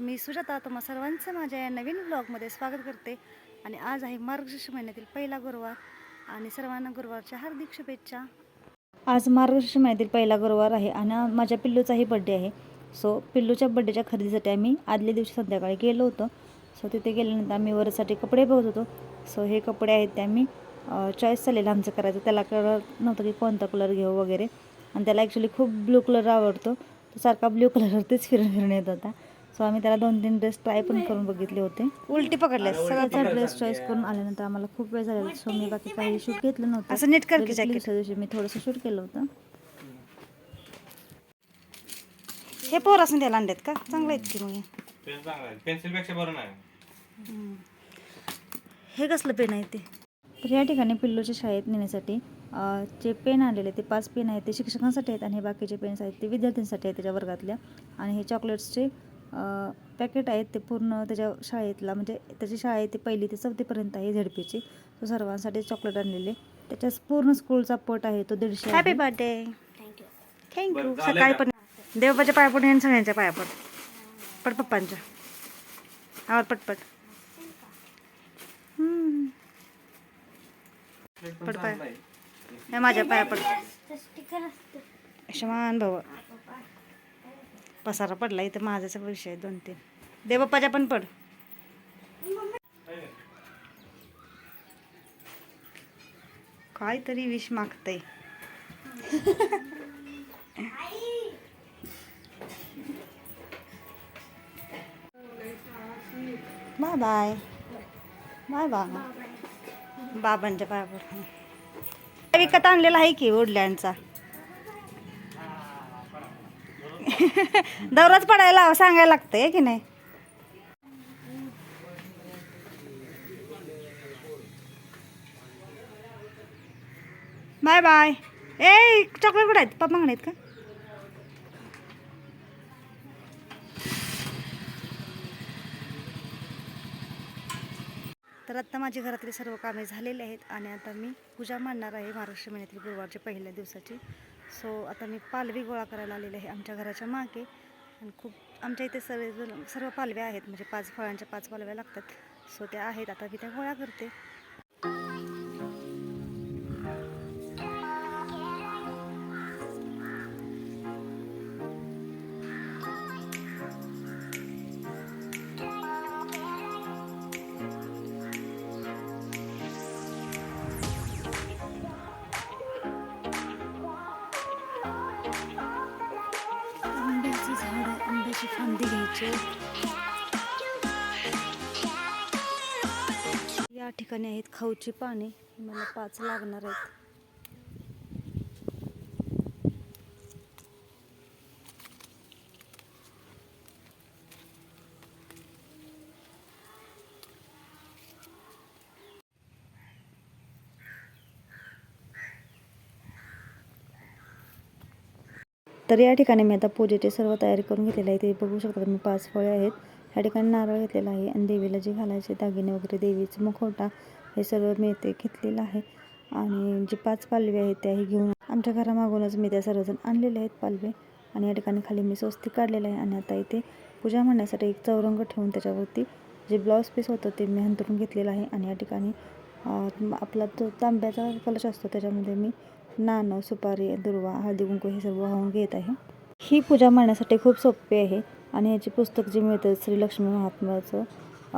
मी सुजाता तुम्हा सर्वांचं माझ्या या नवीन ब्लॉगमध्ये स्वागत करते. आणि आज आहे मार्गशीर्ष महिन्यातील पहिला गुरुवार आणि सर्वांना गुरुवारच्या हार्दिक शुभेच्छा. आज मार्गशीर्ष महिन्यातील पहिला गुरुवार आहे आणि माझ्या पिल्लूचाही बड्डे आहे. सो पिल्लूच्या बड्डेच्या खरेदीसाठी आम्ही आदल्या दिवशी संध्याकाळी गेलो होतो. सो तिथे गेल्यानंतर आम्ही वरसाठी कपडे बघत होतो. सो हे कपडे आहेत ते आम्ही चॉईस चाललेलं आमचं करायचं. त्याला कळत नव्हतं की कोणता कलर घेऊ वगैरे. आणि त्याला ॲक्च्युली खूप ब्लू कलर आवडतो. तो सारखा ब्ल्यू कलरवरतीच फिरून फिरून येत होता. सो आम्ही त्याला दोन तीन ड्रेस ट्राय पण करून बघितले होते. उलटी पकडले सगळ्याचा ड्रेस चॉईस करून आल्यानंतर आम्हाला खूप वेळ झालेला. सो मी बाकी काही शूट घेतलं नव्हतं. असं नीट कर दिवशी मी थोडंसं शूट केलं होतं. हे पोरासून द्यायला आणलेत का? चांगलं आहेत की मग हे. पेन चांगला आहे. पेन्सिलपेक्षा बरं नाही. हे कसलं पेन आहे ते? तर या ठिकाणी पिल्लूच्या शाळेत नेण्यासाठी जे पेन आणलेले ते पाच पेन आहेत ते शिक्षकांसाठी आहेत आणि हे बाकीचे पेन्स आहेत ते विद्यार्थ्यांसाठी आहेत त्याच्या वर्गातल्या. आणि हे चॉकलेट्सचे पॅकेट आहेत ते पूर्ण त्याच्या शाळेतला म्हणजे त्याची शाळा आहे ते पहिली ते चौथीपर्यंत आहे झेडपीची. तो सर्वांसाठी चॉकलेट आणलेले. त्याच्या पूर्ण स्कूलचा पट आहे तो दीडशे हॅपी बर्थडे थँक्यू सकाळी? पण देवबाच्या पाया पडून आणि सगळ्यांच्या पाया पड पड पप्पांच्या आवर पटपट पाय. हे माझ्या पाया पड शमान भाऊ. पसारा पडला इथं माझाचा विषय दोन तीन. देवप्पाच्या पण पड. काहीतरी विष मागतय. Bye bye. बाय बाबा बाबांच्या पाया विकत आणलेला आहे की वडिलांचा दररोज पडायला सांगायला लागतंय की नाही? Bye bye. ए चॉकलेट कुठे आहेत? पप्पा आहेत का? तर आत्ता माझी घरातली सर्व कामे झालेली आहेत आणि आता मी पूजा मांडणार आहे महाराष्ट्र महिन्यातील गुरुवारच्या पहिल्या दिवसाची. सो आता मी पालवी गोळा करायला आलेले आहे आमच्या घराच्या मागे. आणि खूप आमच्या इथे सर्व सर्व पालव्या आहेत. म्हणजे पाच फळांच्या पाच पालव्या लागतात. सो त्या आहेत. आता मी त्या गोळा करते. या ठिकाणी आहेत खाऊची पाने. मला पाच लागणार आहेत. तर या ठिकाणी मी आता पूजेची सर्व तयारी करून घेतलेली आहे. ते बघू शकता मी पाच फळे आहेत. ह्या ठिकाणी नारळ घेतलेला आहे आणि देवीला जे घालायचे दागिने वगैरे देवीचं मुखवटा हे सर्व मी ते घेतलेलं आहे. आणि जी पाच पालवी आहेत त्याही घेऊन आमच्या घरामागूनच मी त्या सर्वजण आणलेले आहेत पालवे. आणि या ठिकाणी खाली मी स्वस्तिक काढलेलं आहे आणि आता इथे पूजा म्हणण्यासाठी एक चौरंग ठेवून त्याच्यावरती जे ब्लाऊज पीस होतं ते मी हंतरून घेतलेलं आहे. आणि या ठिकाणी आपला तो तांब्याचा कलश असतो त्याच्यामध्ये मी नाणं सुपारी दुर्वा हळदीकुंकू हे सर्व वाहून घेत आहे. ही पूजा मांडण्यासाठी खूप सोपी आहे आणि याची पुस्तक जे मिळतं श्री लक्ष्मी महात्म्याचं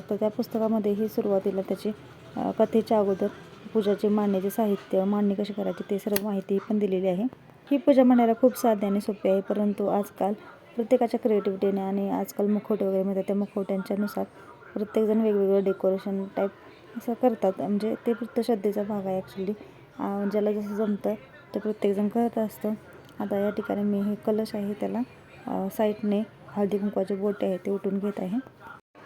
तर त्या पुस्तकामध्ये ही सुरुवातीला त्याची कथेच्या अगोदर पूजाचे मांडण्याचे साहित्य मांडणी कशी करायची ते सर्व माहिती पण दिलेली आहे. ही पूजा मांडायला खूप साधी आणि सोपी आहे परंतु आजकाल प्रत्येकाच्या क्रिएटिव्हिटीने आणि आजकाल मुखवटे वगैरे मिळतात त्या मुखवट्यांच्यानुसार प्रत्येकजण वेगवेगळं डेकोरेशन टाईप असं करतात. म्हणजे ते फक्त श्रद्धेचा भाग आहे ॲक्च्युली ज्याला जसं जमतं ते प्रत्येकजण करत असतं. आता या ठिकाणी मी हे कलश आहे त्याला साईटने साईडने हळदी कुंकवाचे बोटे आहे ते उठून घेत आहे.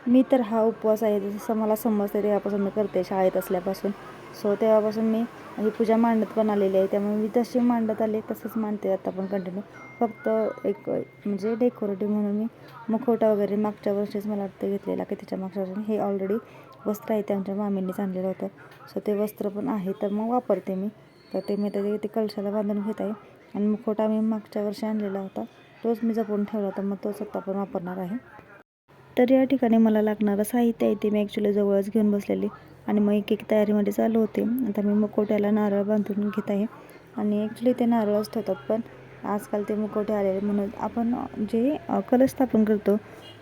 मी तर हा उपवास आहे जसं मला समजते तेव्हापासून मी करते शाळेत असल्यापासून. सो तेव्हापासून मी ही पूजा मांडत पण आलेली आहे. त्यामुळे मी जशी मांडत आले तसंच मांडते आता पण कंटिन्यू फक्त एक म्हणजे डेकोरेटिव्ह म्हणून मी मुखवटा वगैरे मागच्या वर्षीच मला वाटतं घेतलेला की त्याच्या मागच्या वर्षी हे ऑलरेडी वस्त्र आहे ते आमच्या मामींनीच आणलेलं होतं. सो ते वस्त्र पण आहे तर मग वापरते मी. तर ते मी ते ते कलशाला बांधून घेत आहे. आणि मुखवटा मी मागच्या वर्षी आणलेला होता. तोच मी जपून ठेवला होता मग तोच आत्ता पण वापरणार आहे. तर या ठिकाणी मला लागणारं साहित्य आहे ते मी ॲक्च्युली जवळच घेऊन बसलेली. आणि मग एक एक तयारीमध्ये चालू होते. आता मी मुखवट्याला नारळ बांधून घेत आहे. आणि ॲक्च्युली ते नारळच ठेवतात पण आजकाल ते मुखवटे आलेले म्हणून आपण जे कलश स्थापन करतो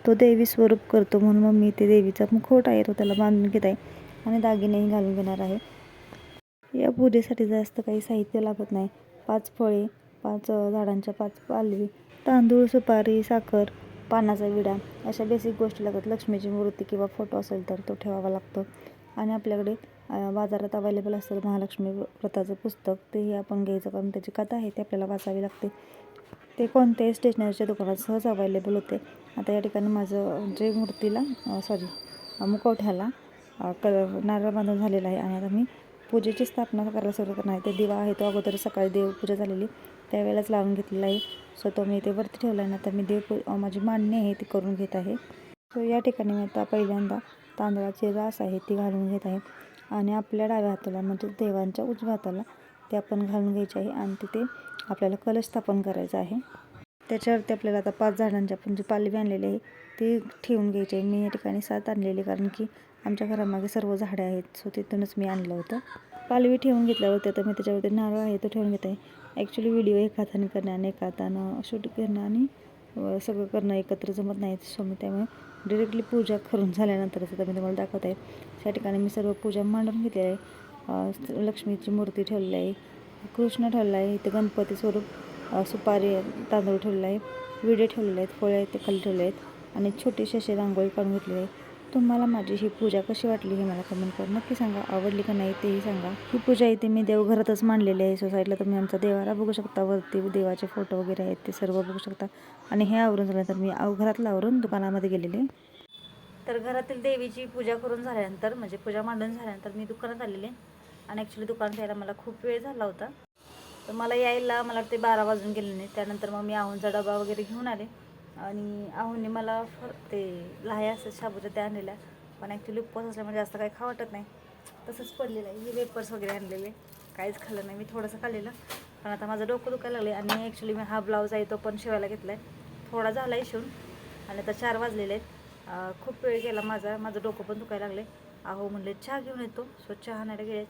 तो देवी स्वरूप करतो. म्हणून मग मी ते देवीचा मुखवटा आहे तो त्याला बांधून घेत आहे. आणि दागिनेही घालून घेणार आहे. या पूजेसाठी जास्त काही साहित्य लागत नाही. पाच फळे पाच झाडांच्या पाच पालवी तांदूळ सुपारी साखर पानाचा विडा अशा बेसिक गोष्टी लागतात. लक्ष्मीची मूर्ती किंवा फोटो असेल तर तो ठेवावा लागतो. आणि आपल्याकडे बाजारात अवेलेबल असतं महालक्ष्मी व्रताचं पुस्तक तेही आपण घ्यायचं कारण त्याची कथा आहे ती आपल्याला वाचावी लागते. ते कोणत्याही स्टेशनरीच्या दुकानात सहज अवेलेबल होते. आता या ठिकाणी माझं जे मूर्तीला सॉरी मुखवठ्याला क कलर नारळ बांधून झालेला आहे. आणि आता मी पूजेची स्थापना करायला सुरुवात करणार आहे. ते दिवा आहे तो अगोदर सकाळी देवपूजा झालेली त्यावेळेलाच लावून घेतलेला आहे. सो तो मी ते वरती ठेवला आहे ना तर मी देव माझी मांडणी आहे ती करून घेत आहे. सो या ठिकाणी मी आता पहिल्यांदा तांदळाची रास आहे ती घालून घेत आहे. आणि आपल्या डाव्या हाताला म्हणजे देवांच्या उजव्या हाताला ते आपण घालून घ्यायचे आहे आणि तिथे आपल्याला कलश स्थापन करायचा आहे. त्याच्यावरती आपल्याला आता पाच झाडांची आपण जी पालवी आणलेली आहे ती ठेवून घ्यायची आहे. मी या ठिकाणी सात आणलेली कारण की आमच्या घरामागे सर्व झाडे आहेत सो तिथूनच मी आणलं होतं. पालवी ठेवून घेतल्यावरती आता मी त्याच्यावरती नारळ आहे तो ठेवून घेत. आहे ॲक्च्युली व्हिडिओ एका हाताने करणं आणि एका हातानं शूट करणं आणि सगळं करणं एकत्र जमत नाही सो मी त्यामुळे डिरेक्टली पूजा करून झाल्यानंतरच आता मी तुम्हाला दाखवत. आहे त्या ठिकाणी मी सर्व पूजा मांडून घेतली आहे. लक्ष्मीची मूर्ती ठेवलेली आहे. कृष्ण ठेवला आहे. इथे गणपती स्वरूप सुपारी तांदूळ ठेवला आहे. विडे ठेवलेले आहेत. फळे आहेत ते खाली ठेवले आहेत. आणि छोटीशी अशी रांगोळी काढून घेतलेली आहे. तुम्हाला माझी ही पूजा कशी वाटली हे मला कमेंट करून नक्की सांगा. आवडली का नाही तेही सांगा. ही पूजा इथे मी देवघरातच मांडलेली आहे. सोसायटीला तुम्ही आमचा देवारा बघू शकता. वरती देवाचे फोटो वगैरे आहेत ते सर्व बघू शकता. आणि हे आवरून झाल्यानंतर मी आव घरातलं आवरून दुकानामध्ये गेलेले तर घरातील देवीची पूजा करून झाल्यानंतर म्हणजे पूजा मांडून झाल्यानंतर मी दुकानात आलेले. आणि ॲक्च्युली दुकानात यायला मला खूप वेळ झाला होता. तर मला यायला मला वाटते बारा वाजून गेले नाही. त्यानंतर मग मी आहूनचा डबा वगैरे घेऊन आले. आणि आहूनने मला फ- ते लाह्या असतात शाबूच्या त्या आणलेल्या. पण ॲक्च्युली उपवास असल्यामुळे जास्त काही खा वाटत नाही. तसंच पडलेलं आहे. हे वेपर्स वगैरे आणलेले. काहीच खाल्लं नाही. मी थोडंसं खाल्लेलं. पण आता माझं डोकं दुखायला लागले आणि ॲक्च्युली मी हा ब्लाऊज आहे तो पण शिवायला घेतला आहे थोडा झाला आहे शिवून. आणि आता चार वाजलेले आहेत. खूप वेळ गेला माझा. माझं डोकं पण दुखायला लागले अहो म्हणले चहा घेऊन येतो. सो चहा नाही गेले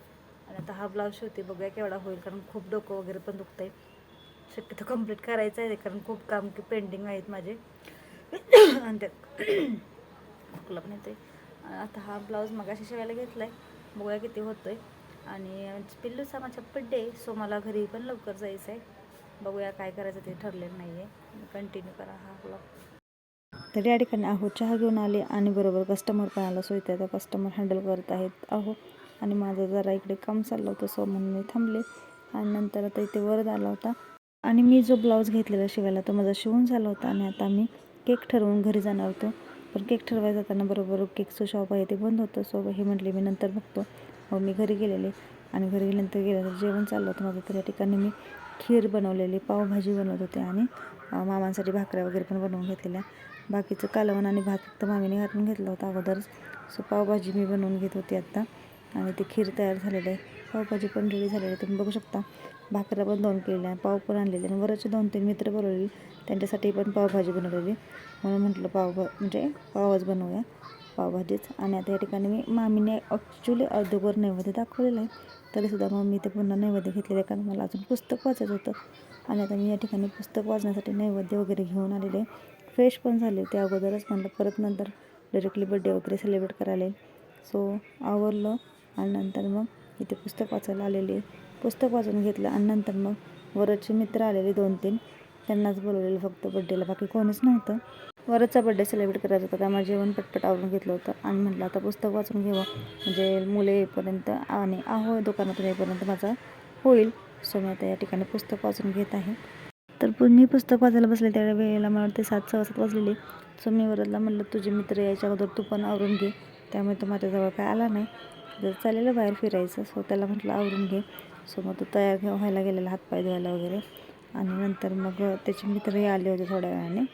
आणि आता हा ब्लाऊज शिवते. बघूया केवढा होईल कारण खूप डोकं वगैरे पण दुखतं आहे शक्यतो कंप्लीट करायचं आहे कारण खूप काम की पेंडिंग आहेत माझे. आणि त्यात खोकला पण येते आता हा ब्लाऊज मगाशी शिवायला घेतला आहे बघूया किती होतो आहे आणि पिल्लूचा माझा बड्डे सो मला घरी पण लवकर जायचं आहे बघूया काय करायचं ते ठरलेलं नाही आहे कंटिन्यू करा हा ब्लॉग तर या ठिकाणी अहो चहा घेऊन आले आणि बरोबर कस्टमर पण आला. सो इथे आता कस्टमर हँडल करत आहेत. अहो आणि माझं जरा इकडे काम चाललं होतं सो म्हणून मी थांबले. आणि नंतर आता इथे वरद आला होता. आणि मी जो ब्लाऊज घेतलेला शिवायला तो माझा शिवून झाला होता. आणि आता मी केक ठरवून घरी जाणार होतो. पण केक ठरवायला जाताना बरोबर केकचं शॉप आहे ते बंद होतं. सो हे म्हटले मी नंतर बघतो. मग मी घरी गेलेले. आणि घरी गेल्यानंतर गेल्यानंतर जेवण चाललं होतं माझं. तर या ठिकाणी मी खीर बनवलेली पावभाजी बनवत होते. आणि मामांसाठी भाकऱ्या वगैरे पण बनवून घेतलेल्या. बाकीचं कालवण आणि भात फक्त मामीने घालून घेतला होता अगोदरच. सो पावभाजी मी बनवून घेत होती आत्ता. आणि ते खीर तयार झालेलं आहे. पावभाजी पण रेडी झालेली आहे. तुम्ही बघू शकता. भाकऱ्या पण दोन केलेल्या आहे पाव पण आणलेले आणि वरचे दोन तीन मित्र बोलवले त्यांच्यासाठी पण पावभाजी बनवलेली. म्हणून म्हटलं पाव म्हणजे पावच बनवूया. पावभाजीच आणि आता या ठिकाणी मी मामीने ॲक्च्युली अर्धवर नैवेद्य दाखवलेलं आहे. तरीसुद्धा मग मी ते पुन्हा नैवेद्य घेतलेलं आहे. कारण मला अजून पुस्तक वाचायचं होतं. आणि आता मी या ठिकाणी पुस्तक वाचण्यासाठी नैवेद्य वगैरे घेऊन आलेले फ्रेश पण झाले ते अगोदरच म्हणलं परत नंतर डायरेक्टली बड्डे वगैरे सेलिब्रेट करायला सो आवरलं. आणि नंतर मग इथे पुस्तक वाचायला आलेले पुस्तक वाचून घेतलं. आणि नंतर मग वरचे मित्र आलेले दोन तीन त्यांनाच बोलवलेलं फक्त बड्डेला बाकी कोणीच नव्हतं. वरचा बड्डे सेलिब्रेट करायचा होता त्यामुळे जेवण पटपट आवरून घेतलं होतं. आणि म्हटलं आता पुस्तक वाचून घेऊ म्हणजे मुले येईपर्यंत आणि आहो दुकानातून येईपर्यंत माझा होईल. सो मी आता या ठिकाणी पुस्तक वाचून घेत आहे. तर मी पुस्तक वाचायला बसले त्या वेळेला मला वाटते सात सव्वा सात वाजलेली. सो मी वरदला म्हटलं तुझे मित्र यायच्या अगोदर तू पण आवरून घे. त्यामुळे तो माझ्याजवळ काय आला नाही. जर चालेलं बाहेर फिरायचं. सो त्याला म्हटलं आवरून घे. सो मग तो तयार व्हायला गेलेला हातपाय धुवायला वगैरे. आणि नंतर मग त्याचे मित्रही आले होते थोड्या वेळाने.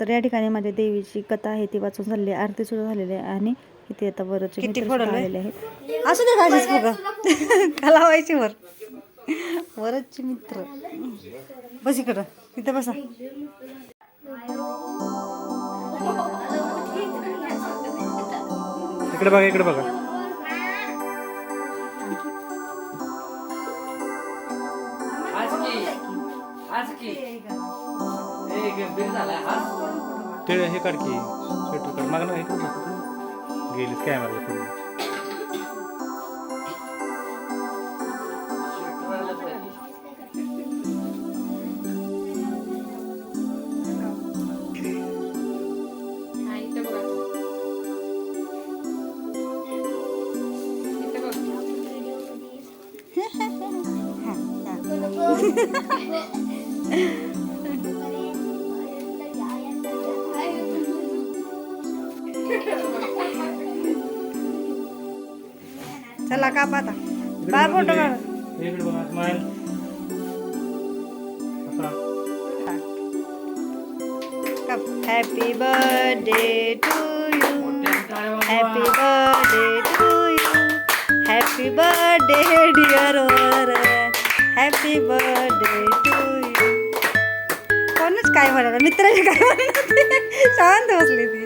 तर या ठिकाणी माझ्या देवीची कथा आहे ती वाचून झालेली आहे आरती सुद्धा झालेली आहे आणि इथे आता वरचे? सुद्धा आलेले आहेत. असू दे भाजीच बघा. का लावायची वर? वरचे मित्र. बस इकडं. तिथे बसा. इकडे बघा इकडे बघा. काढ की. स्वेटर काढ मागं नाही. गेलीस कॅमेरा बाय फ़ोटो काढ इकडे बघा smile happy birthday to you happy birthday to you happy birthday dear वर हॅपी बर्थडे टू यू कोणच काय म्हणाला काय शांत बसली ती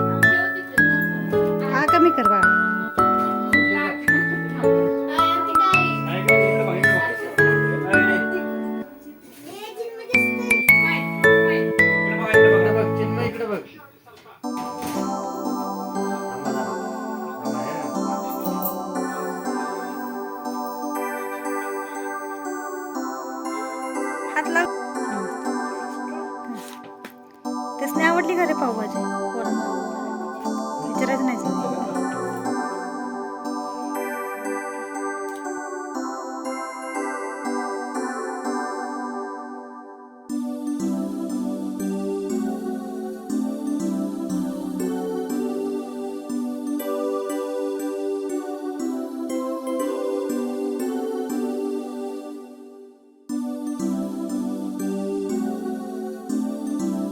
हात लाव. त्यासने आवडली का रे पावभाजी? विचारायचं नाही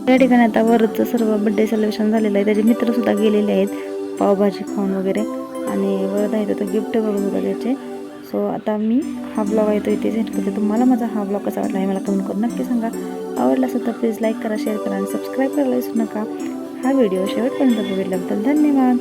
या ठिकाणी आता वरचं सर्व बड्डे सेलिब्रेशन झालेलं आहे. त्याचे मित्र सुद्धा गेलेले आहेत. पावभाजी खाऊन वगैरे. आणि वरद आहे तर गिफ्ट बघत होता त्याचे. सो आता मी हा ब्लॉग आहे तो इथे सेंड करते. तुम्हाला माझा हा ब्लॉग कसा वाटला हे मला कमेंट करून नक्की सांगा. आवडला असेल तर प्लीज लाईक करा शेअर करा आणि सबस्क्राईब करायला विसरू नका. हा व्हिडिओ शेवटपर्यंत बघितल्याबद्दल धन्यवाद.